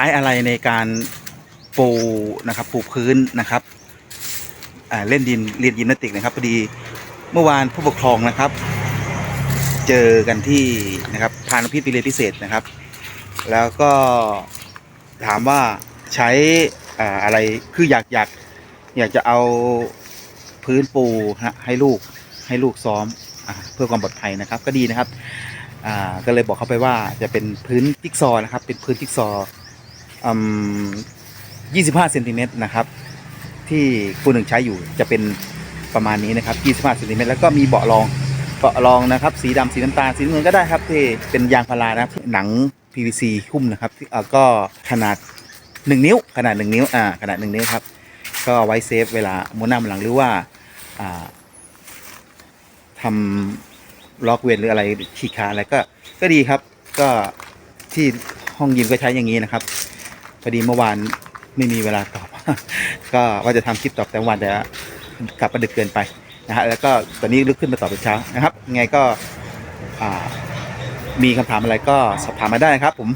ใช้อะไรในการปูนะครับปูพื้นนะครับเล่นดินเรียนยิมนาติกนะครับพอดีเมื่อวานผู้ปกครองนะครับ เจอกันที่นะครับพานพิธีเรียนพิเศษนะครับ แล้วก็ถามว่าใช้ออะไรคืออยากอยากอยากจะเอาพื้นปูฮะให้ลูกให้ลูกซ้อมอเพื่อความปลอดภัยนะครับก็ดีนะครับก็เลยบอกเขาไปว่าจะเป็นพื้นจิ๊กซอว์นะครับ เป็นพื้นจิ๊กซอว์อืม 25เซนติเมตรนะครับ ที่คุณหนึ่งใช้อยู่จะเป็นประมาณนี้นะครับ 25เซนติเมตรแล้วก็มีเบาะรองเบาะรองนะครับ สีดำสีน้ำตาลสีน้ำเงินก็ได้ครับที่เป็นยางพารานะหนัง PVC หุ้มนะครับก็ขนาด 1 นิ้ว ขนาด 1 นิ้วอ่าขนาด 1 นิ้วครับ ก็ไว้เซฟเวลาม้วนหน้าม้วนหลังหรือว่าอ่าทำล็อกเวนหรืออะไรขีดขาอะไรก็ก็ดีครับ ก็ที่ห้องยิมก็ใช้อย่างนี้นะครับ ดีเมื่อวานไม่มีเวลาตอบ ก็ว่าจะทำคลิปตอบแต่วันแต่กลับมาดึกเกินไปนะฮะแล้วก็ตอนนี้ลุกขึ้นมาตอบเป็นเช้านะครับไงก็มีคำถามอะไรก็สอบถามมาได้นะครับ ผม